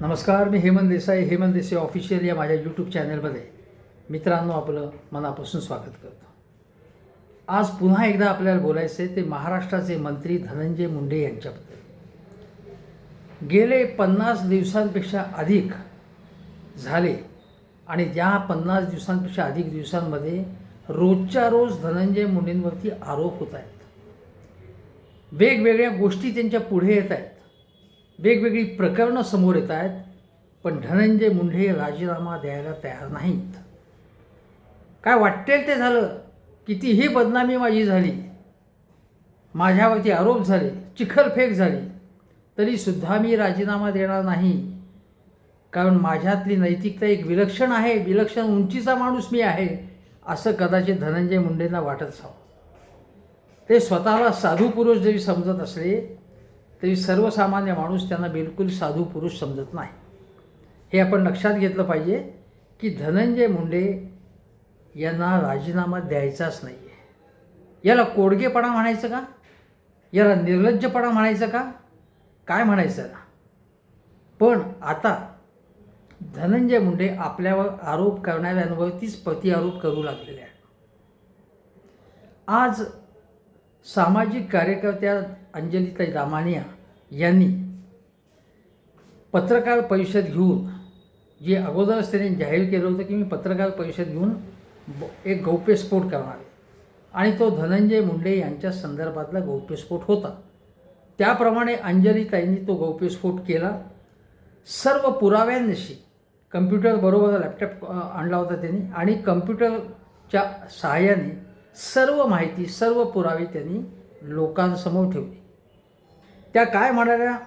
नमस्कार मी हेमंत देसाई हेमंत देसाई ऑफिशियल या माझ्या यूट्यूब चॅनलमध्ये मित्रांनो आपलं मनापासून स्वागत करतो. आज पुन्हा एकदा आपल्याला बोलायचं आहे ते महाराष्ट्राचे मंत्री धनंजय मुंडे यांच्याबद्दल. गेले पन्नास दिवसांपेक्षा अधिक झाले आणि त्या पन्नास दिवसांपेक्षा अधिक दिवसांमध्ये रोजच्या रोज धनंजय मुंडेंवरती आरोप होत आहेत. वेगवेगळ्या गोष्टी त्यांच्या पुढे येत आहेत. वेगवेगळी प्रकरणं समोर येत आहेत पण धनंजय मुंडे राजीनामा द्यायला तयार नाहीत. काय वाटेल ते झालं? कितीही बदनामी माझी झाली माझ्यावरती आरोप झाले चिखलफेक झाली तरीसुद्धा मी राजीनामा देणार नाही. कारण माझ्यातली नैतिकता एक विलक्षण आहे विलक्षण उंचीचा माणूस मी आहे असं कदाचित धनंजय मुंडेंना वाटत असावं. ते स्वतःला साधू पुरुष जरी समजत असले तरी सर्वसामान्य माणूस त्यांना बिलकुल साधू पुरुष समजत नाही. हे आपण लक्षात घेतलं पाहिजे की धनंजय मुंडे यांना राजीनामा द्यायचाच नाही आहे याला कोडगेपणा म्हणायचं का? याला निर्लज्जपणा म्हणायचं का? काय म्हणायचं पण आता धनंजय मुंडे आपल्यावर आरोप करणाऱ्यांवरतीच प्रतिआरोप करू लागलेले आहे आज सामाजिक कार्यकर्त्या अंजलीताई दामानिया यांनी पत्रकार परिषद घेऊन जे अगोदरच त्यांनी जाहीर केलं होतं की मी पत्रकार परिषद घेऊन एक गौप्यस्फोट करणार आणि तो धनंजय मुंडे यांच्या संदर्भातला गौप्यस्फोट होता. त्याप्रमाणे अंजलीताईंनी तो गौप्यस्फोट केला. सर्व पुराव्यांशी कम्प्युटर बरोबर लॅपटॉप आणला होता त्यांनी आणि कम्प्युटरच्या सहाय्याने सर्व माहिती सर्व पुरावे त्यांनी लोकांसमोर ठेवली. त्या काय म्हणाल्या?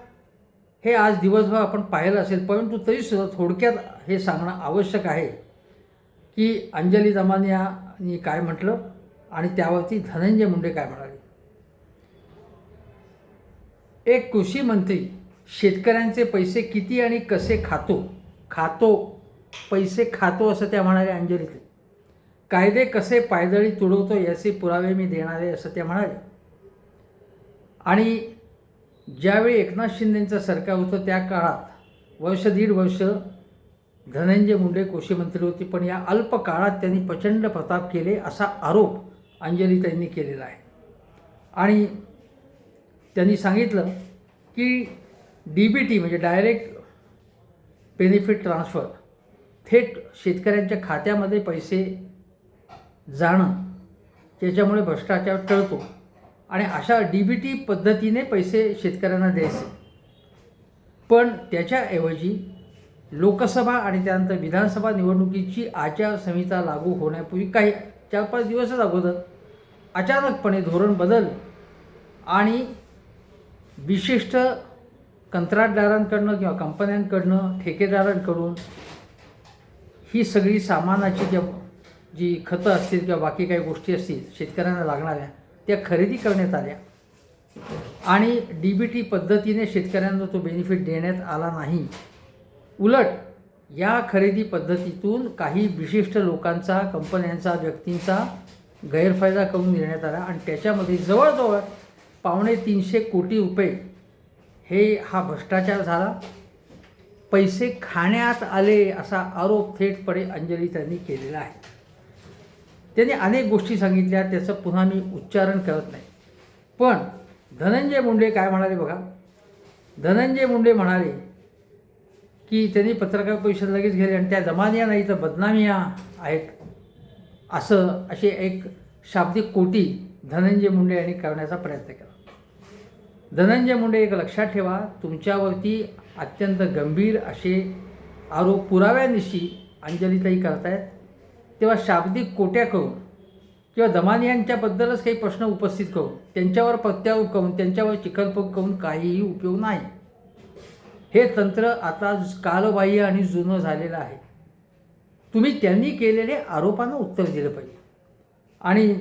हे आज दिवसभर आपण पाहिलं असेल परंतु तरीसुद्धा थोडक्यात हे सांगणं आवश्यक आहे की अंजली दमानियांनी काय म्हटलं? आणि त्यावरती धनंजय मुंडे काय म्हणाले? एक कृषी मंत्री शेतकऱ्यांचे पैसे किती आणि कसे खातो? खातो पैसे खातो असं त्या म्हणाल्या अंजलीत कायदे कसे पायदळी तुडवतो याचे पुरावे मी देणार आहे असं त्या म्हणाले. आणि ज्यावेळी एकनाथ शिंदेचं सरकार होतं त्या काळात वर्ष दीड वर्ष धनंजय मुंडे कृषी मंत्री होते पण या अल्प काळात त्यांनी प्रचंड प्रताप केले असा आरोप अंजली त्यांनी केलेला आहे. आणि त्यांनी सांगितलं की डी बी टी म्हणजे डायरेक्ट बेनिफिट ट्रान्सफर थेट शेतकऱ्यांच्या खात्यामध्ये पैसे जाणं त्याच्यामुळे भ्रष्टाचार टळतो. आणि अशा डी बी टी पद्धतीने पैसे शेतकऱ्यांना द्यायचे. पण त्याच्याऐवजी लोकसभा आणि त्यानंतर विधानसभा निवडणुकीची आचारसंहिता लागू होण्यापूर्वी काही चार पाच दिवसच अगोदर अचानकपणे धोरण बदल आणि विशिष्ट कंत्राटदारांकडनं किंवा कंपन्यांकडनं ठेकेदारांकडून ही सगळी सामानाची ज्या जी खतं असतील किंवा बाकी काही गोष्टी असतील शेतकऱ्यांना लागणाऱ्या त्या खरेदी करण्यात आल्या. आणि डी बी टी पद्धतीने शेतकऱ्यांना तो बेनिफिट देण्यात आला नाही. उलट या खरेदी पद्धतीतून काही विशिष्ट लोकांचा कंपन्यांचा व्यक्तींचा गैरफायदा करून देण्यात आला आणि त्याच्यामध्ये जवळजवळ पावणे तीनशे कोटी रुपये हे हा भ्रष्टाचार झाला. पैसे खाण्यात आले असा आरोप थेटपणे अंजली त्यांनी केलेला आहे. त्यांनी अनेक गोष्टी सांगितल्या त्याचं पुन्हा मी उच्चारण करत नाही. पण धनंजय मुंडे काय म्हणाले बघा? धनंजय मुंडे म्हणाले की त्यांनी पत्रकार परिषद लगेच घेतली आणि त्या जमानिया नाही तर बदनामिया आहेत. असं अशी एक शाब्दिक कोटी धनंजय मुंडे यांनी करण्याचा प्रयत्न केला. धनंजय मुंडे एक लक्षात ठेवा तुमच्यावरती अत्यंत गंभीर असे आरोप पुराव्यानिशी अंजलीताई करतायत. तेव्हा शाब्दिक कोट्या करून किंवा दमानियांच्याबद्दलच काही प्रश्न उपस्थित करू त्यांच्यावर प्रत्यारोप करून त्यांच्यावर चिखलपोक करून काहीही उपयोग नाही. हे तंत्र आता कालबाह्य आणि जुनं झालेलं आहे. तुम्ही त्यांनी केलेले आरोपांना उत्तर दिलं पाहिजे. आणि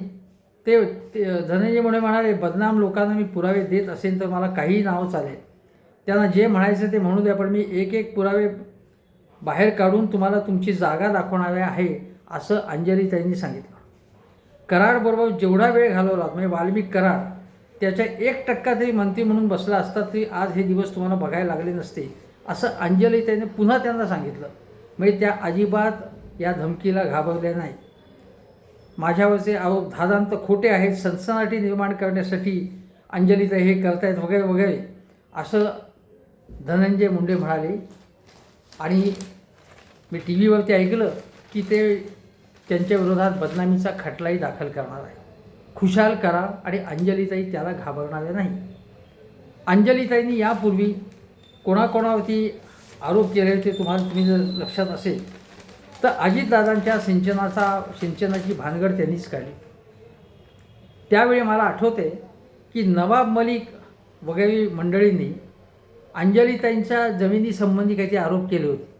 ते ते धनंजय मुंडे म्हणाले बदनाम लोकांना मी पुरावे देत असेल तर मला काहीही नाव चालेल. त्यांना जे म्हणायचं ते म्हणू द्या पण मी एक एक पुरावे बाहेर काढून तुम्हाला तुमची जागा दाखवणारे आहे. असं अंजली त्यांनी सांगितलं. कराडबरोबर जेवढा वेळ घालवला म्हणजे वाल्मिक कराड त्याच्या एक टक्का तरी मंत्री म्हणून बसला असता तरी आज हे दिवस तुम्हाला बघायला लागले नसते असं अंजली त्याने पुन्हा त्यांना सांगितलं. म्हणजे त्या अजिबात या धमकीला घाबरल्या नाही माझ्यावरचे आरोप धादांत खोटे आहेत सनसनाटी निर्माण करण्यासाठी अंजलीताई हे करतायत वगैरे वगैरे असं धनंजय मुंडे म्हणाले. आणि मी टी व्हीवरती ऐकलं की ते त्यांच्या विरोधात बदनामीचा खटलाही दाखल करणार आहे. खुशाल करा आणि अंजलीताई त्याला घाबरणाऱ्या नाही. अंजलीताईंनी यापूर्वी कोणाकोणावरती आरोप केले होते तुम्हाला तुम्ही जर लक्षात असेल तर अजितदादांच्या सिंचनाचा सिंचनाची भानगड त्यांनीच काढली. त्यावेळी मला आठवते की नवाब मलिक वगैरे मंडळींनी अंजलीताईंच्या जमिनीसंबंधी काहीतरी आरोप केले होते.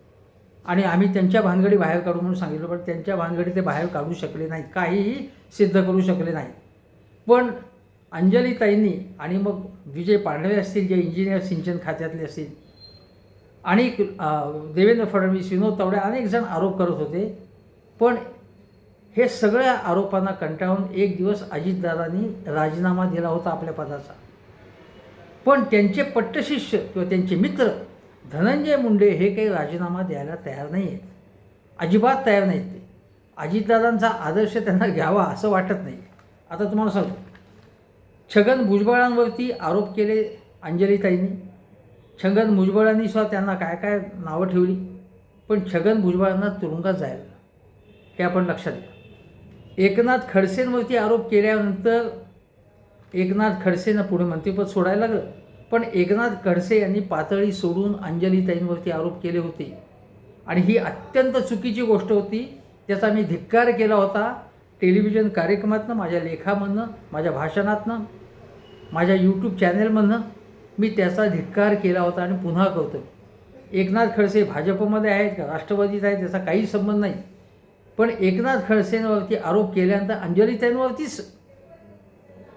आणि आम्ही त्यांच्या भानगडी बाहेर काढू म्हणून सांगितलं पण त्यांच्या भानगडी ते बाहेर काढू शकले नाहीत. काहीही सिद्ध करू शकले नाहीत. पण अंजलीताईंनी आणि मग विजय पांढरे असतील जे इंजिनियर सिंचन खात्यातले असतील आणि देवेंद्र फडणवीस विनोद तावडे अनेक जण आरोप करत होते. पण हे सगळ्या आरोपांना कंटाळून एक दिवस अजितदादांनी राजीनामा दिला होता आपल्या पदाचा. पण त्यांचे पट्टशिष्य किंवा त्यांचे मित्र धनंजय मुंडे हे काही राजीनामा द्यायला तयार नाही आहेत अजिबात तयार नाहीत ते. अजितदादांचा आदर्श त्यांना घ्यावा असं वाटत नाही. आता तुम्हाला सांगतो. छगन भुजबळांवरती आरोप केले अंजलीताईंनी. छगन भुजबळांनी सुद्धा त्यांना काय काय नावं ठेवली पण छगन भुजबळांना तुरुंगात जायला हे आपण लक्षात घ्या. एकनाथ खडसेंवरती आरोप केल्यानंतर एकनाथ खडसेंना पुढे मंत्रिपद सोडायला लागलं. पण एकनाथ खडसे यांनी पातळी सोडून अंजलीताईंवरती आरोप केले होते. आणि ही अत्यंत चुकीची गोष्ट होती त्याचा मी धिक्कार केला होता. टेलिव्हिजन कार्यक्रमातनं माझ्या लेखामधनं माझ्या भाषणातनं माझ्या यूट्यूब चॅनेलमधनं मी त्याचा धिक्कार केला होता आणि पुन्हा करतो. एकनाथ खडसे भाजपमध्ये आहेत का? राष्ट्रवादीत आहेत? त्याचा काही संबंध नाही. पण एकनाथ खडसेंवरती आरोप केल्यानंतर अंजलीताईंवरतीच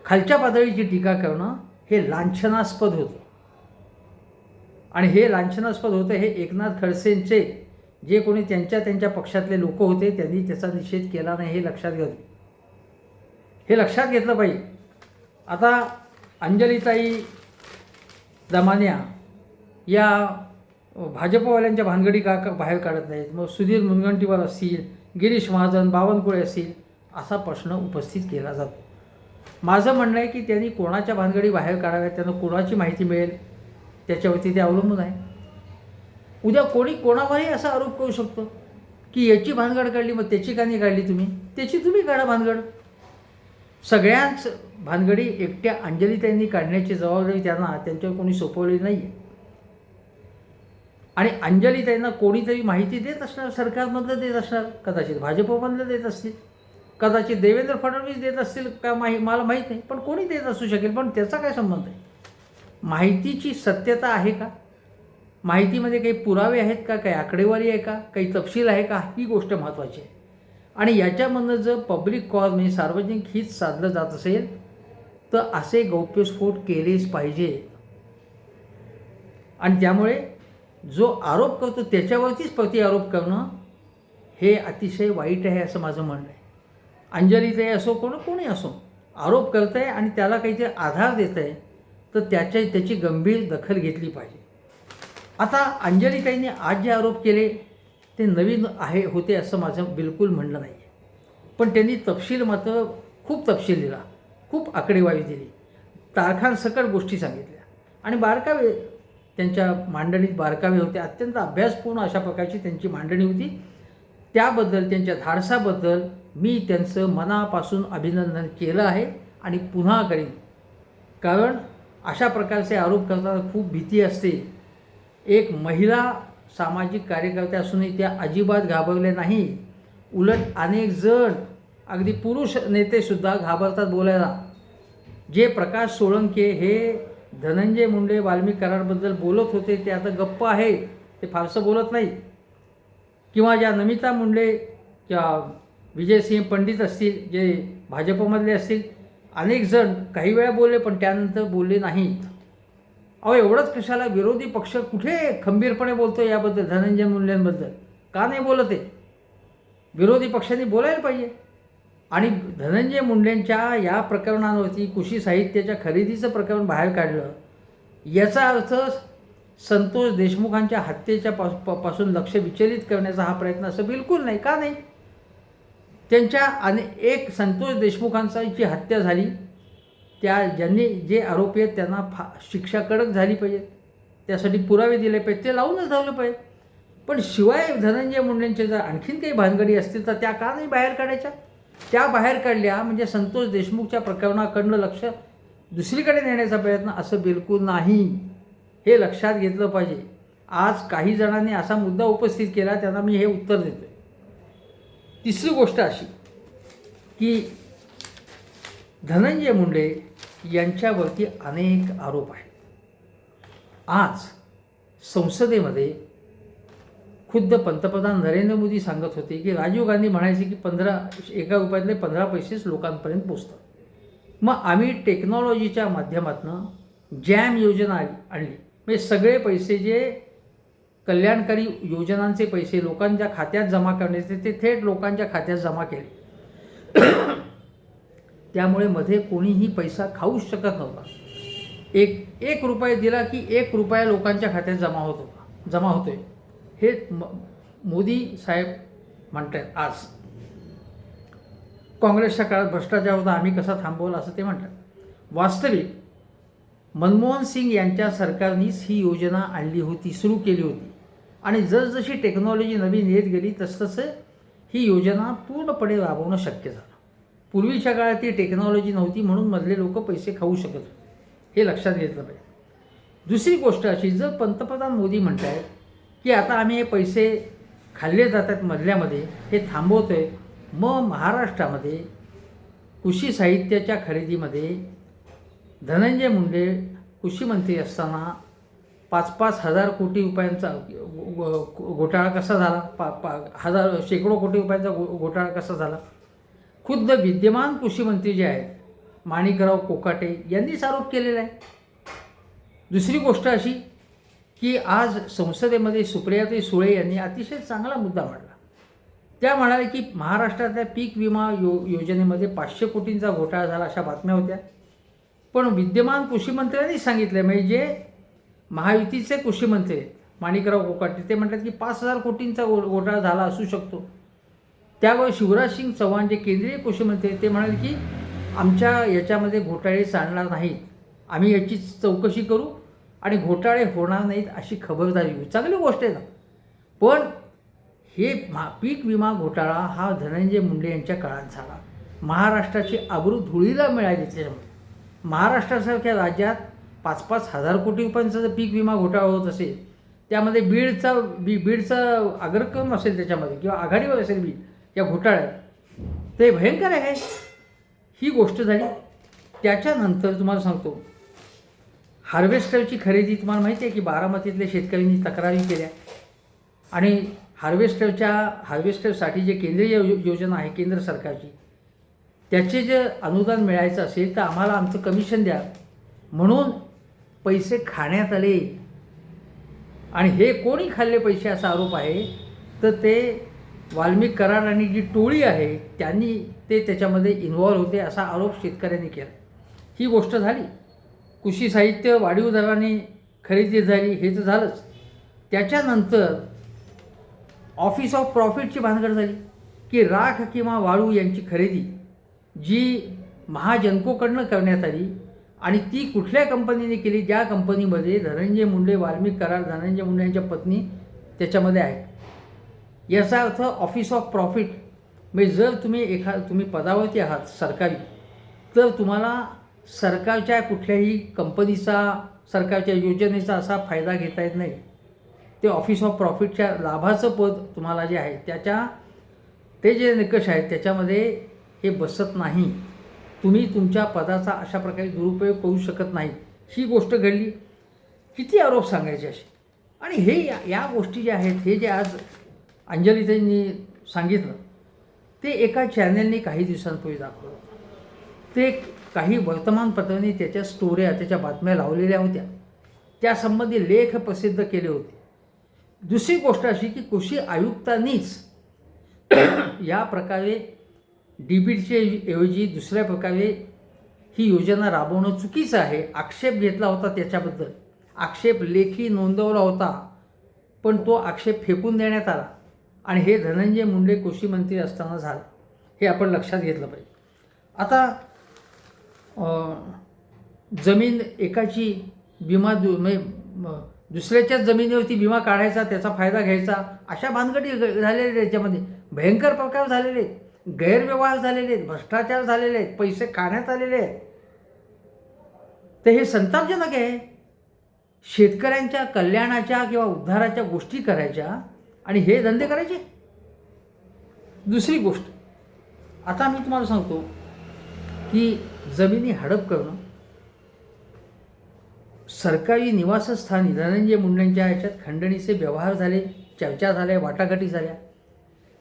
खालच्या पातळीची टीका करणं हे लांछनास्पद होतं. आणि हे लांछनास्पद होतं हे एकनाथ खडसेंचे जे कोणी त्यांच्या त्यांच्या पक्षातले लोक होते त्यांनी त्याचा निषेध केला नाही हे लक्षात घ्या हे लक्षात घेतलं पाहिजे. आता अंजलीताई दमान्या या भाजपवाल्यांच्या भानगडी का का बाहेर काढत नाहीत. मग सुधीर मुनगंटीवार असतील गिरीश महाजन बावनकुळे असतील असा प्रश्न उपस्थित केला जातो. माझं म्हणणं आहे की त्यांनी कोणाच्या भानगडी बाहेर काढाव्यात त्यांना कोणाची माहिती मिळेल त्याच्यावरती ते अवलंबून आहे. उद्या कोणी कोणावरही असा आरोप करू शकतो की याची भानगड काढली मग त्याची का नाही काढली तुम्ही? त्याची तुम्ही काढा भानगड. सगळ्याच भानगडी एकट्या अंजलीताईंनी काढण्याची जबाबदारी त्यांना त्यांच्यावर कोणी सोपवली नाही आहे आणि अंजलीताईंना कोणीतरी माहिती देत असणार सरकारमधलं देत असणार कदाचित भाजपमधलं देत असतील. कदाचित देवेंद्र फडणवीस देत असतील का माही मला माहीत नाही. पण कोणी देत असू शकेल पण त्याचा काय संबंध आहे? माहितीची सत्यता आहे का? माहितीमध्ये काही पुरावे आहेत का? काही आकडेवारी आहे का? काही तपशील आहे का? ही गोष्ट महत्त्वाची आहे. आणि याच्यामधनं जर पब्लिक कॉज म्हणजे सार्वजनिक हित साधलं जात असेल तर असे गौप्यस्फोट केलेच पाहिजे. आणि त्यामुळे जो आरोप करतो त्याच्यावरतीच प्रति आरोप करणं हे अतिशय वाईट आहे असं माझं म्हणणं आहे. अंजलीताई असो कोण कोणी असो आरोप करत आहे आणि त्याला काहीतरी आधार देत आहे तर त्याच्या त्याची गंभीर दखल घेतली पाहिजे. आता अंजलीताईंनी आज जे आरोप केले ते नवीन आहे होते असं माझं बिलकुल म्हणणं नाही आहे पण त्यांनी तपशील मात्र खूप तपशील दिला खूप आकडेवारी दिली. तारखांसकट गोष्टी सांगितल्या. आणि बारकावे त्यांच्या मांडणीत बारकावे होते. अत्यंत अभ्यासपूर्ण अशा प्रकारची त्यांची मांडणी होती. त्याबद्दल त्यांच्या धाडसाबद्दल मी त्यांचं मनापासून अभिनंदन केलं आहे आणि पुन्हा करीन. कारण अशा प्रकारचे आरोप करताना खूप भीती असते. एक महिला सामाजिक कार्यकर्त्या असूनही त्या अजिबात घाबरल्या नाही. उलट अनेक जण अगदी पुरुष नेतेसुद्धा घाबरतात बोलायला. जे प्रकाश सोळंके हे धनंजय मुंडे वाल्मी करारबद्दल बोलत होते ते आता गप्प आहे ते फारसं बोलत नाही किंवा ज्या नमिता मुंडे किंवा विजयसिंह पंडित असतील जे भाजपमधले असतील अनेक जण काही वेळा बोलले पण त्यानंतर बोलले नाहीत. अहो एवढंच कशाला? विरोधी पक्ष कुठे खंबीरपणे बोलतो याबद्दल धनंजय मुंडेंबद्दल? का नाही बोलत आहे? विरोधी पक्षांनी बोलायला पाहिजे. आणि धनंजय मुंडेंच्या या प्रकरणांवरती कृषी साहित्याच्या खरेदीचं प्रकरण बाहेर काढलं याचा अर्थ संतोष देशमुखांच्या हत्येच्या पास प- पासून लक्ष विचलित करण्याचा हा प्रयत्न असं बिलकुल नाही. का नाही? त्यांच्या आणि एक संतोष देशमुखांचा जी हत्या झाली त्या ज्यांनी जे आरोपी आहेत त्यांना फा शिक्षा कडक झाली पाहिजे. त्यासाठी पुरावे दिले पाहिजे ते लावूनच धावलं पाहिजे. पण शिवाय धनंजय मुंडेंचे जर आणखीन काही भानगडी असतील तर त्या का नाही बाहेर काढायच्या? त्या बाहेर काढल्या म्हणजे संतोष देशमुखच्या प्रकरणाकडनं लक्ष दुसरीकडे नेण्याचा प्रयत्न असं बिलकुल नाही. हे लक्षात घेतलं पाहिजे. आज काही जणांनी असा मुद्दा उपस्थित केला त्यांना मी हे उत्तर देतो तिसरी गोष्ट अशी की धनंजय मुंडे यांच्यावरती अनेक आरोप आहेत. आज संसदेमध्ये खुद्द पंतप्रधान नरेंद्र मोदी सांगत होते की राजीव गांधी म्हणायचे की पंधरा एका रुपयातले पंधरा पैसेच लोकांपर्यंत पोचतात. मग आम्ही टेक्नॉलॉजीच्या माध्यमातून जॅम योजना आणली. म्हणजे सगळे पैसे जे कल्याणकारी योजनांचे पैसे लोकांच्या खात्यात जमा करण्याचे ते थेट लोकांच्या खात्यात जमा केले. त्यामुळे मध्ये कोणीही पैसा खाऊच शकत नव्हता. एक एक रुपये दिला की एक रुपया लोकांच्या खात्यात जमा होत होता जमा होतोय. हे म मोदी साहेब म्हणतात आज. काँग्रेसच्या काळात भ्रष्टाचार होता आम्ही कसा थांबवला असं ते म्हणतात. वास्तविक मनमोहन सिंग यांच्या सरकारनीच ही योजना आणली होती सुरू केली होती. आणि जसजशी टेक्नॉलॉजी नवीन येत गेली तसतसं ही योजना पूर्णपणे राबवणं शक्य झालं. पूर्वीच्या काळात ती टेक्नॉलॉजी नव्हती म्हणून मधले लोक पैसे खाऊ शकत होते. हे लक्षात घेतलं पाहिजे. दुसरी गोष्ट अशी जर पंतप्रधान मोदी म्हणत आहेत की आता आम्ही हे पैसे खाल्ले जातात मधल्यामध्ये हे थांबवतो आहे मग महाराष्ट्रामध्ये कृषी साहित्याच्या खरेदीमध्ये धनंजय मुंडे कृषी मंत्री असताना पाच पाच हजार कोटी रुपयांचा घोटाळा कसा झाला? पा पा हजार शेकडो कोटी रुपयांचा घो घोटाळा कसा झाला? खुद्द विद्यमान कृषीमंत्री जे आहेत माणिकराव कोकाटे यांनीच आरोप केलेला आहे. दुसरी गोष्ट अशी की आज संसदेमध्ये सुप्रियाताई सुळे यांनी अतिशय चांगला मुद्दा मांडला. त्या म्हणाल्या की महाराष्ट्रातल्या पीक विमा यो योजनेमध्ये पाचशे कोटींचा घोटाळा झाला अशा बातम्या होत्या. पण विद्यमान कृषीमंत्र्यांनी सांगितलं म्हणजे जे महायुतीचे कृषीमंत्री आहेत माणिकराव कोकाटे ते म्हणतात की पाच हजार कोटींचा घो घोटाळा झाला असू शकतो. त्यावर शिवराज सिंग चव्हाण जे केंद्रीय कृषीमंत्री ते म्हणाले की आमच्या याच्यामध्ये घोटाळे चालणार नाहीत. आम्ही याची चौकशी करू आणि घोटाळे होणार नाहीत अशी खबरदारी घेऊ चांगली गोष्ट आहे ना. पण हे मा पीक विमा घोटाळा हा धनंजय मुंडे यांच्या काळात झाला. महाराष्ट्राची आबरू धुळीला मिळाली त्याच्यामुळे महाराष्ट्रासारख्या राज्यात पाच पाच हजार कोटी रुपयांचा जर पीक विमा घोटाळा होत असेल त्यामध्ये बीडचा बी बीडचा अग्रक्रम असेल त्याच्यामध्ये किंवा आघाडीवर असेल बीड या घोटाळ्यात ते भयंकर आहे. ही गोष्ट झाली. त्याच्यानंतर तुम्हाला सांगतो. हार्वेस्टरची खरेदी तुम्हाला माहिती आहे की बारामतीतल्या शेतकऱ्यांनी तक्रारी केल्या. आणि हार्वेस्टरच्या हार्वेस्टरसाठी जे केंद्रीय यो- योजना आहे केंद्र सरकारची त्याचे जे अनुदान मिळायचं असेल तर आम्हाला आमचं कमिशन द्या. म्हणून पैसे खाण्यात आले. आणि हे कोणी खाल्ले पैसे असा आरोप आहे? तर ते वाल्मिक आणि जी टोळी आहे त्यांनी ते त्याच्यामध्ये इन्व्हॉल्व होते असा आरोप शेतकऱ्यांनी केला. ही गोष्ट झाली. कृषी साहित्य वाढीव दराने खरेदी झाली हे तर झालंच. त्याच्यानंतर ऑफिस ऑफ प्रॉफिटची भानगड झाली की राख किंवा वाळू यांची खरेदी जी महाजनकोकडनं करण्यात आली आणि ती कुठल्या कंपनीने केली ज्या कंपनीमध्ये धनंजय मुंडे वाल्मिक करार धनंजय मुंडे यांच्या पत्नी त्याच्यामध्ये आहे याचा अर्थ ऑफिस ऑफ प्रॉफिट म्हणजे जर तुम्ही एखा तुम्ही पदावरती आहात सरकारी तर तुम्हाला सरकारच्या कुठल्याही कंपनीचा सरकारच्या योजनेचा असा फायदा घेता येत नाही. ते ऑफिस ऑफ प्रॉफिटच्या लाभाचं पद तुम्हाला जे आहे त्याच्या ते जे निकष आहेत त्याच्यामध्ये हे बसत नाही. तुम्ही तुमच्या पदाचा अशा प्रकारे दुरुपयोग करू शकत नाही. ही गोष्ट घडली. किती आरोप सांगायचे असे? आणि हे या या गोष्टी ज्या आहेत हे जे आज अंजलीताईंनी सांगितलं ते एका चॅनलने काही दिवसांपूर्वी दाखवलं. ते काही वर्तमानपत्रांनी त्याच्या स्टोऱ्या त्याच्या बातम्या लावलेल्या होत्या. त्यासंबंधी लेख प्रसिद्ध केले होते. दुसरी गोष्ट अशी की कृषी आयुक्तांनीच या प्रकारे डी बीडच्या ऐवजी दुसऱ्या प्रकारे ही योजना राबवणं चुकीचं आहे. आक्षेप घेतला होता त्याच्याबद्दल. आक्षेप लेखी नोंदवला होता पण तो आक्षेप फेकून देण्यात आला आणि हे धनंजय मुंडे कृषी मंत्री असताना झालं. हे आपण लक्षात घेतलं पाहिजे. आता जमीन एकाची विमा दु म्हणजे दुसऱ्याच्याच जमिनीवरती विमा काढायचा त्याचा फायदा घ्यायचा अशा भानगडी झालेल्या आहेत याच्यामध्ये. भयंकर प्रकार झालेले आहेत. गैरव्यवहार झालेले आहेत भ्रष्टाचार झालेले आहेत पैसे खाण्यात आलेले आहेत. तर हे संतापजनक आहे. शेतकऱ्यांच्या कल्याणाच्या किंवा उद्धाराच्या गोष्टी करायच्या आणि हे धंदे करायचे. दुसरी गोष्ट आता मी तुम्हाला सांगतो की जमिनी हडप करणं सरकारी निवासस्थानी धनंजय मुंडेंच्या याच्यात खंडणीचे व्यवहार झाले चर्चा झाल्या वाटाघाटी झाल्या.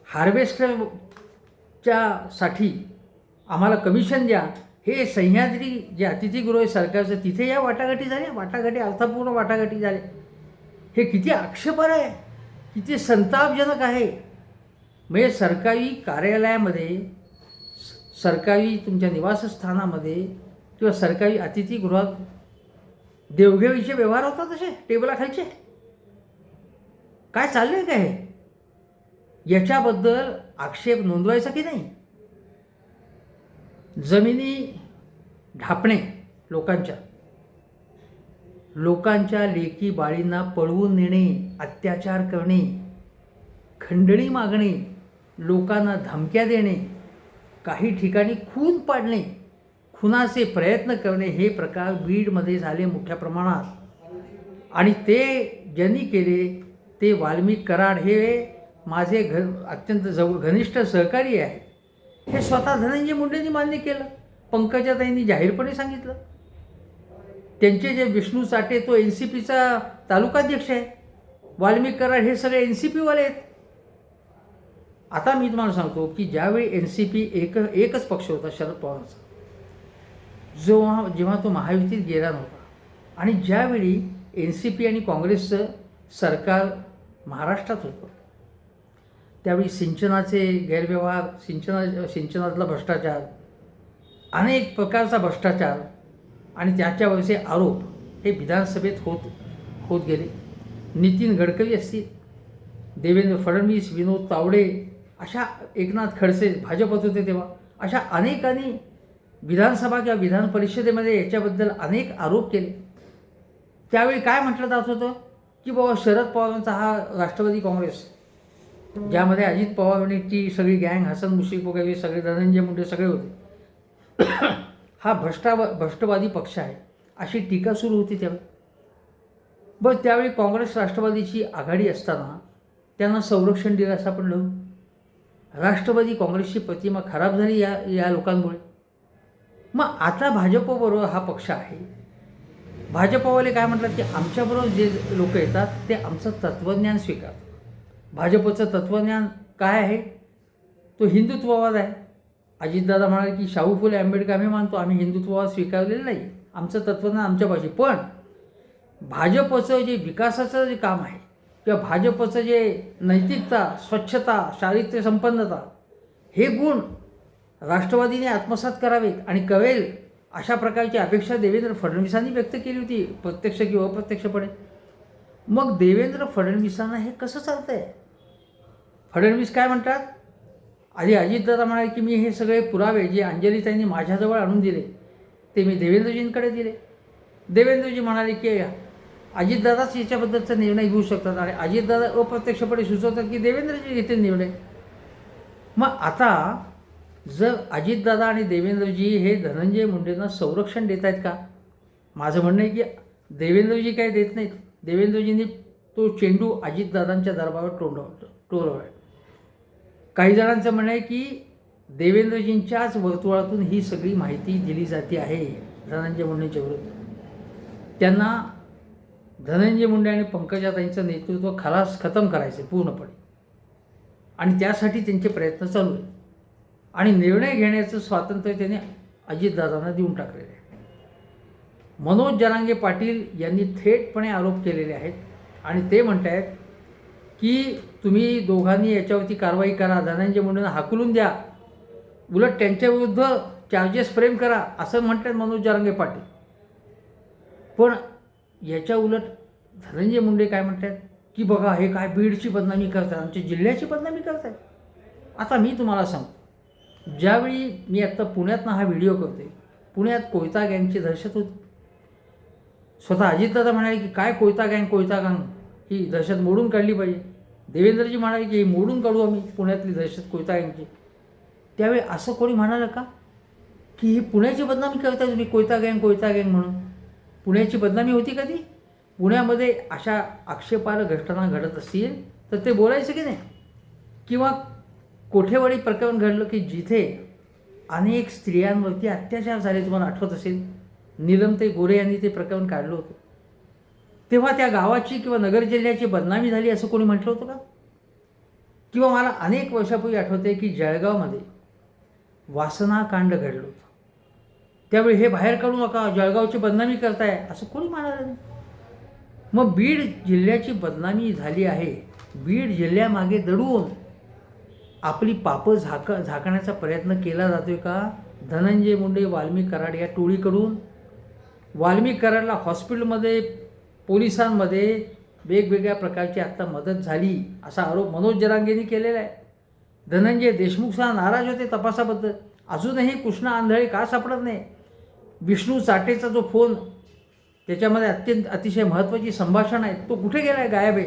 हार्वेस्टर साठी आम्हाला कमिशन द्या. हे सह्याद्री जे अतिथीगृह आहे सरकारचं तिथे या वाटाघाटी झाल्या. वाटाघाटी अर्थपूर्ण वाटाघाटी झाल्या. हे किती आक्षेपार आहे. किती संतापजनक आहे. म्हणजे सरकारी कार्यालयामध्ये सरकारी तुमच्या निवासस्थानामध्ये किंवा सरकारी अतिथीगृहात देवघेवीचे व्यवहार होतात तसे टेबलाखालचे? काय चाललं आहे काय हे? याच्याबद्दल आक्षेप नोंदवायचा की नाही? जमिनी ढापणे लोकांच्या. लोकांच्या लेकी बाळींना पळवून नेणे अत्याचार करणे खंडणी मागणे लोकांना धमक्या देणे काही ठिकाणी खून पाडणे खुनाचे प्रयत्न करणे हे प्रकार बीडमध्ये झाले मोठ्या प्रमाणात. आणि ते ज्यांनी केले ते वाल्मिक कराड हे माझे घ अत्यंत जव घनिष्ठ सहकारी आहे हे स्वतः धनंजय मुंडेंनी मान्य केलं. पंकजाताईंनी जाहीरपणे सांगितलं. त्यांचे जे विष्णू चाटे तो एन सी पीचा तालुकाध्यक्ष आहे. वाल्मिक कराड हे सगळे एन सी पीवाले आहेत. आता मी तुम्हाला सांगतो की ज्यावेळी एन सी पी एक एकच पक्ष होता शरद पवारचा जेव्हा जेव्हा तो महायुतीत गेला नव्हता. आणि ज्यावेळी एन सी पी आणि काँग्रेसचं सरकार महाराष्ट्रात होतं त्यावेळी सिंचनाचे गैरव्यवहार सिंचना सिंचनातला भ्रष्टाचार अनेक प्रकारचा भ्रष्टाचार आणि त्याच्यावरचे आरोप हे विधानसभेत होत होत गेले. नितीन गडकरी असतील देवेंद्र फडणवीस विनोद तावडे अशा एकनाथ खडसे भाजपत होते तेव्हा अशा अनेकांनी विधानसभा किंवा विधान परिषदेमध्ये याच्याबद्दल अनेक आरोप केले. त्यावेळी काय म्हटलं जात होतं? की बाबा शरद पवारांचा हा राष्ट्रवादी काँग्रेस ज्यामध्ये अजित पवार आणि ती सगळी गँग हसन मुश्रीफ वगैरे सगळे धनंजय मुंडे सगळे होते. हा भ्रष्टा भ्रष्टवादी पक्ष आहे. अशी टीका सुरू होती त्यावेळी. बरं त्यावेळी काँग्रेस राष्ट्रवादीची आघाडी असताना त्यांना संरक्षण दिलं असं आपण लिहू राष्ट्रवादी काँग्रेसची प्रतिमा खराब झाली या या लोकांमुळे. मग आता भाजपबरोबर हा पक्ष आहे. भाजपवाले काय म्हटलं की आमच्याबरोबर जे लोक येतात ते आमचं तत्त्वज्ञान स्वीकारतात. भाजपचं तत्त्वज्ञान काय आहे? तो हिंदुत्ववाद आहे. अजितदादा म्हणाले की शाहू फुले आंबेडकर आम्ही मानतो आम्ही हिंदुत्ववाद स्वीकारलेलं नाही. आमचं तत्त्वज्ञान आमच्या भाषेत पण भाजपचं जे विकासाचं जे काम आहे किंवा भाजपचं जे नैतिकता स्वच्छता चारित्र्य संपन्नता हे गुण राष्ट्रवादीने आत्मसात करावेत आणि कळेल अशा प्रकारची अपेक्षा देवेंद्र फडणवीसांनी व्यक्त केली होती प्रत्यक्ष किंवा अप्रत्यक्षपणे. मग देवेंद्र फडणवीसांना हे कसं चालतं आहे फडणवीस काय म्हणतात? आधी अजितदादा म्हणाले की मी हे सगळे पुरावे जे अंजलीताईंनी माझ्याजवळ आणून दिले ते मी देवेंद्रजींकडे दिले. देवेंद्रजी म्हणाले की अजितदादाच याच्याबद्दलचा निर्णय घेऊ शकतात आणि अजितदादा अप्रत्यक्षपणे सुचवतात की देवेंद्रजी घेतील निर्णय. मग आता जर अजितदादा आणि देवेंद्रजी हे धनंजय मुंडेंना संरक्षण देत आहेत का? माझं म्हणणं आहे की देवेंद्रजी काय देत नाहीत. देवेंद्रजींनी तो चेंडू अजितदादांच्या दरबारावर टोंडवला टोलवला काही जणांचं म्हणणं आहे की देवेंद्रजींच्याच वर्तुळातून ही सगळी माहिती दिली जाते आहे धनंजय मुंडेंच्या विरुद्ध. त्यांना धनंजय मुंडे आणि पंकजाताईंचं नेतृत्व खलास खतम करायचं आहे पूर्णपणे. आणि त्यासाठी त्यांचे प्रयत्न चालू आहेत. आणि निर्णय घेण्याचं स्वातंत्र्य त्यांनी अजितदादांना देऊन टाकलेलं आहे. मनोज जरांगे पाटील यांनी थेटपणे आरोप केलेले आहेत आणि ते म्हणत आहेत की तुम्ही दोघांनी याच्यावरती कारवाई करा धनंजय मुंडेंना हाकलून द्या. उलट त्यांच्याविरुद्ध चार्जेस फ्रेम करा असं म्हणतात मनोज जारंगे पाटील. पण याच्या उलट धनंजय मुंडे काय म्हणतात? की बघा हे काय बीडची बदनामी करतात आमच्या जिल्ह्याची बदनामी करतात आता मी तुम्हाला सांगतो. ज्यावेळी मी आत्ता पुण्यातनं हा व्हिडिओ करते पुण्यात कोयता गँगची दहशत होती. स्वतः अजितदादा म्हणाले की काय कोयता गँग कोयता गँग? ही दहशत मोडून काढली पाहिजे. देवेंद्रजी म्हणाले की मोडून काढू आम्ही पुण्यातली दहशत कोयता गँगची त्यावेळी असं कोणी म्हणालं का? की ही पुण्याची बदनामी करताय तुम्ही कोयता गँग कोयता गँग म्हणून. पुण्याची बदनामी होती का ती पुण्यामध्ये अशा आक्षेपार्ह घटना घडत असतील तर ते बोलायचं की नाही? किंवा कोठेवाडी प्रकरण घडलं की जिथे अनेक स्त्रियांवरती अत्याचार झाले तुम्हाला आठवत असेल? नीलमते गोरे यांनी ते प्रकरण काढलं होतं. तेव्हा त्या गावाची किंवा नगर जिल्ह्याची बदनामी झाली असं कोणी म्हटलं होतं का? किंवा मला अनेक वर्षापूर्वी आठवते की जळगावमध्ये वासनाकांड घडलं होतं. त्यावेळी हे बाहेर काढू नका जळगावची बदनामी करताय असं कोणी म्हणालं नाही. मग बीड जिल्ह्याची बदनामी झाली आहे. बीड जिल्ह्यामागे दडून आपली पापं झाक झाकण्याचा प्रयत्न केला जातोय का? धनंजय मुंडे वाल्मी कराड या टोळीकडून. वाल्मी कराडला हॉस्पिटलमध्ये पोलिसांमध्ये वेगवेगळ्या प्रकारची आत्ता मदत झाली असा आरोप मनोज जरांगेंनी केलेला आहे. धनंजय देशमुख नाराज होते तपासाबद्दल. अजूनही कृष्णा आंधळे का सापडत नाही? विष्णू चाटेचा जो फोन त्याच्यामध्ये अत्यंत अतिशय महत्त्वाची संभाषण आहे. तो कुठे गेला आहे गायब आहे?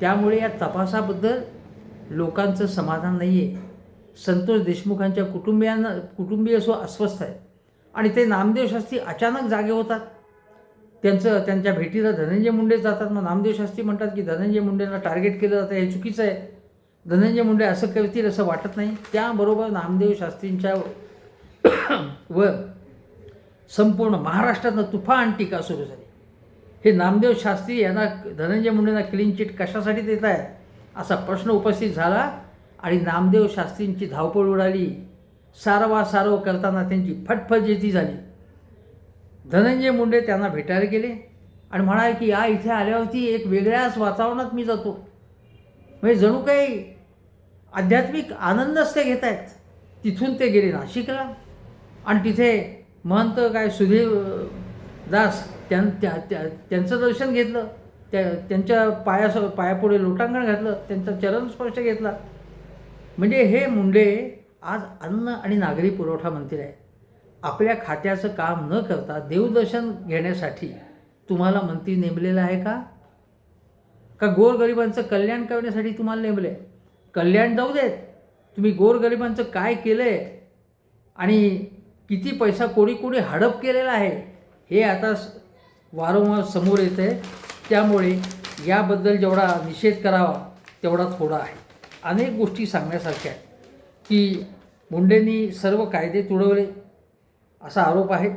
त्यामुळे या तपासाबद्दल लोकांचं समाधान नाही आहे संतोष देशमुखांच्या कुटुंबियांना कुटुंबीय सो अस्वस्थ आहे. आणि ते नामदेव शास्त्री अचानक जागे होतात. त्यांचं त्यांच्या भेटीला धनंजय मुंडे जातात. मग नामदेव शास्त्री म्हणतात की धनंजय मुंडेंना टार्गेट केलं जातं हे चुकीचं आहे. धनंजय मुंडे असं करतील असं वाटत नाही. त्याबरोबर नामदेव शास्त्रींच्या व संपूर्ण महाराष्ट्रातनं तुफान टीका सुरू झाली. हे नामदेव शास्त्री यांना धनंजय मुंडेंना क्लीन चिट कशासाठी देत आहेत? असा प्रश्न उपस्थित झाला आणि नामदेव शास्त्रींची धावपळ उडाली. सारवा सारव करताना त्यांची फटफट झाली. धनंजय मुंडे त्यांना भेटायला गेले आणि म्हणाले की या इथे आल्यावरती एक वेगळ्याच वातावरणात मी जातो. म्हणजे जणू काही आध्यात्मिक आनंदच ते घेत आहेत तिथून ते गेले नाशिकला. आणि तिथे महंत काय सुधीर दास त्यां त्या त्या- त्यांचं दर्शन घेतलं. त्या त्यांच्या पायास पायापुढे लोटांगण घातलं. त्यांचा चरणस्पर्श घेतला. म्हणजे हे मुंडे आज अन्न आणि नागरी पुरवठा मंत्री आहेत. आपल्या खात्याचं काम न करता देवदर्शन घेण्यासाठी तुम्हाला मंत्री नेमलेला आहे का? का गोरगरिबांचं कल्याण करण्यासाठी तुम्हाला नेमलं? आहे कल्याण जाऊ देत. तुम्ही गोरगरिबांचं काय केलं आहे आणि किती पैसा कोणी कोणी हडप केलेला आहे हे आता स- वारंवार समोर येतं आहे त्यामुळे याबद्दल जेवढा निषेध करावा तेवढा थोडा आहे. अनेक गोष्टी सांगण्यासारख्या आहेत. की मुंडेंनी सर्व कायदे तुडवले. असा आरोप आहे.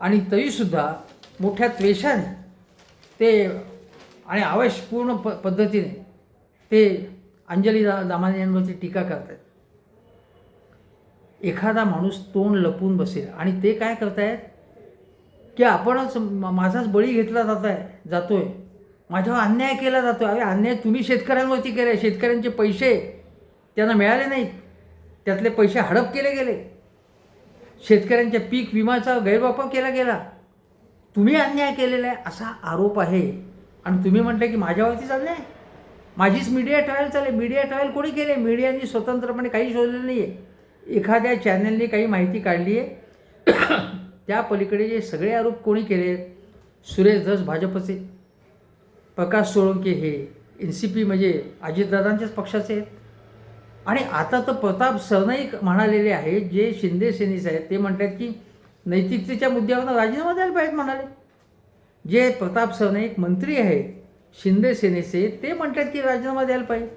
आणि तरीसुद्धा मोठ्या त्वेषाने ते आणि आवेशपूर्ण प पद्धतीने ते अंजली दा दामाने यांवरती टीका करतायत. एखादा माणूस तोंड लपून बसेल आणि ते काय करतायत? की आपणच माझाच बळी घेतला जात आहे जातोय. माझ्यावर अन्याय केला जातो अरे अन्याय तुम्ही शेतकऱ्यांवरती केला शेतकऱ्यांचे पैसे त्यांना मिळाले नाहीत. त्यातले पैसे हडप केले गेले. शेतकऱ्यांच्या पीक विमाचा गैरवापर केला गेला. तुम्ही अन्याय केलेला आहे असा आरोप आहे. आणि तुम्ही म्हटलं की माझ्यावरती चालले माझीच मीडिया ट्रायल चालले. मीडिया ट्रायल कोणी केले? मीडियानी स्वतंत्रपणे काही शोधलेलं नाही आहे एखाद्या चॅनलने काही माहिती काढली आहे. त्या पलीकडे जे सगळे आरोप कोणी केले? सुरेश धस भाजपचे. प्रकाश सोळंके हे. एन सी पी म्हणजे अजितदादांच्याच पक्षाचे. आहेत आणि आता तर प्रताप सरनाईक म्हणालेले आहेत जे शिंदे सेनेचे आहेत ते म्हणतात की नैतिकतेच्या मुद्द्यावरून राजीनामा द्यायला पाहिजेत म्हणाले. जे प्रताप सरनाईक मंत्री आहेत शिंदे सेनेचे ते म्हणतात की राजीनामा द्यायला पाहिजे.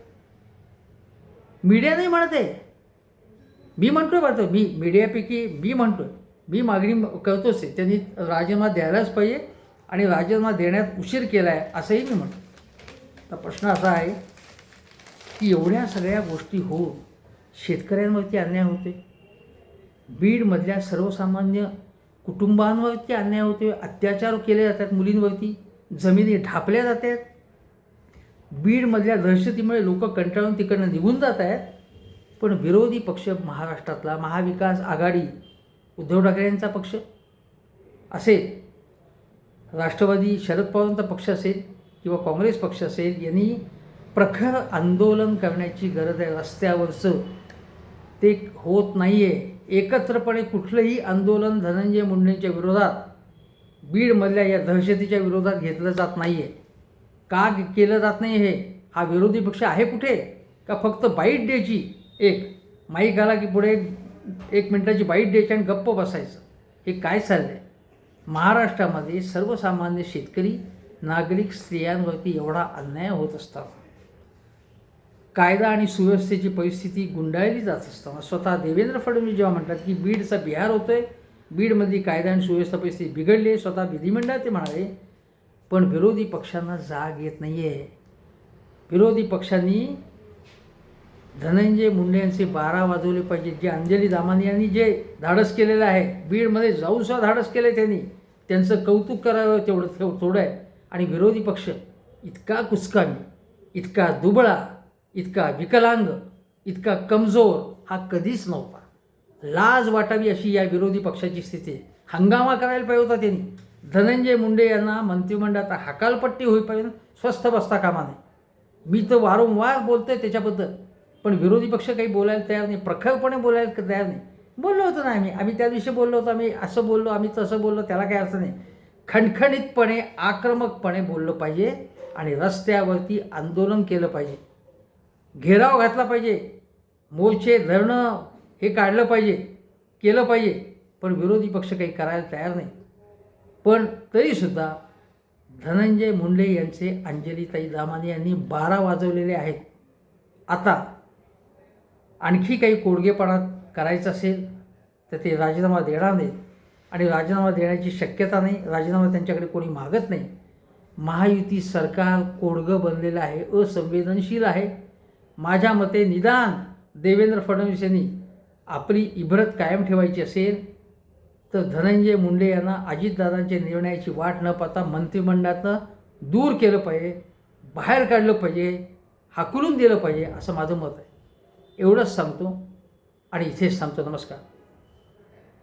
मीडिया नाही म्हणत आहे. मी म्हणतोय बरं मी मीडियापैकी मी म्हणतोय मी मागणी करतोच आहे. त्यांनी राजीनामा द्यायलाच पाहिजे आणि राजीनामा देण्यात उशीर केला आहे असंही मी म्हणतो तर प्रश्न असा आहे की एवढ्या सगळ्या गोष्टी होऊन शेतकऱ्यांवरती अन्याय होते. बीडमधल्या सर्वसामान्य कुटुंबांवरती अन्याय होते अत्याचार केले जातात मुलींवरती जमिनी ढापल्या जातात. बीडमधल्या दहशतीमुळे लोक कंटाळून तिकडनं निघून जात आहेत. पण विरोधी पक्ष महाराष्ट्रातला महाविकास आघाडी उद्धव ठाकरे यांचा पक्ष असेल राष्ट्रवादी शरद पवारांचा पक्ष असेल किंवा काँग्रेस पक्ष असेल यांनी प्रखर आंदोलन करण्याची गरज आहे रस्त्यावरचं. ते होत नाही आहे एकत्रपणे कुठलंही आंदोलन धनंजय मुंडेंच्या विरोधात बीडमधल्या या दहशतीच्या विरोधात घेतलं जात नाही आहे का केलं जात नाही हे? हा विरोधी पक्ष आहे कुठे? का फक्त बाईट द्यायची? एक माईक आला की पुढे एक- मिनटाची बाईट द्यायची आणि गप्प बसायचं. हे काय चाललं आहे महाराष्ट्रामध्ये सर्वसामान्य शेतकरी नागरिक स्त्रियांवरती एवढा अन्याय होत असतात. कायदा आणि सुव्यवस्थेची परिस्थिती गुंडाळली जात असताना स्वतः देवेंद्र फडणवीस जेव्हा म्हणतात की बीडचा बिहार आहे बीडमधली कायदा आणि सुव्यवस्था परिस्थिती बिघडली आहे स्वतः विधिमंडळात ते म्हणाले पण विरोधी पक्षांना जाग येत नाही आहे विरोधी पक्षांनी धनंजय मुंडे यांचे बारा वाजवले पाहिजे जे अंजली दामानी यांनी जे धाडस केलेलं आहे बीडमध्ये जाऊन सुद्धा धाडस केलं त्यांनी. त्यांचं कौतुक करावं तेवढं थोडं आहे. आणि विरोधी पक्ष इतका कुचकामी इतका दुबळा इतका विकलांग इतका कमजोर हा कधीच नव्हता. लाज वाटावी अशी या विरोधी पक्षाची स्थिती. आहे हंगामा करायला पाहिजे होता त्यांनी. धनंजय मुंडे यांना मंत्रिमंडळात हकालपट्टी होईपर्यंत स्वस्थ बसता कामा नये. मी तर वारंवार बोलतोय त्याच्याबद्दल. पण विरोधी पक्ष काही बोलायला तयार नाही प्रखरपणे बोलायला तयार नाही. बोललो होतो ना आम्ही. आम्ही त्या दिवशी बोललो होतो आम्ही असं बोललो आम्ही तसं बोललो त्याला काही अर्थ नाही. खणखणीतपणे आक्रमकपणे बोललं पाहिजे आणि रस्त्यावरती आंदोलन केलं पाहिजे. घेराव घातला पाहिजे. मोर्चे धरणं हे काढलं पाहिजे केलं पाहिजे. पण विरोधी पक्ष काही करायला तयार नाही. पण तरीसुद्धा धनंजय मुंडे यांचे अंजलीताई दामाने यांनी बारा वाजवलेले आहेत. आता आणखी काही कोडगेपणात करायचं असेल तर ते राजीनामा देणार नाहीत. आणि राजीनामा देण्याची शक्यता नाही राजीनामा त्यांच्याकडे कोणी मागत नाही. महायुती सरकार कोडगं बनलेलं आहे असंवेदनशील आहे. माझ्या मते निदान देवेंद्र फडणवीस यांनी आपली इब्रत कायम ठेवायची असेल तर धनंजय मुंडे यांना अजितदादांच्या निर्णयाची वाट न पाहता मंत्रिमंडळातनं दूर केलं पाहिजे बाहेर काढलं पाहिजे हाकलून दिलं पाहिजे असं माझं मत आहे. एवढंच सांगतो आणि इथेच थांबतो. नमस्कार.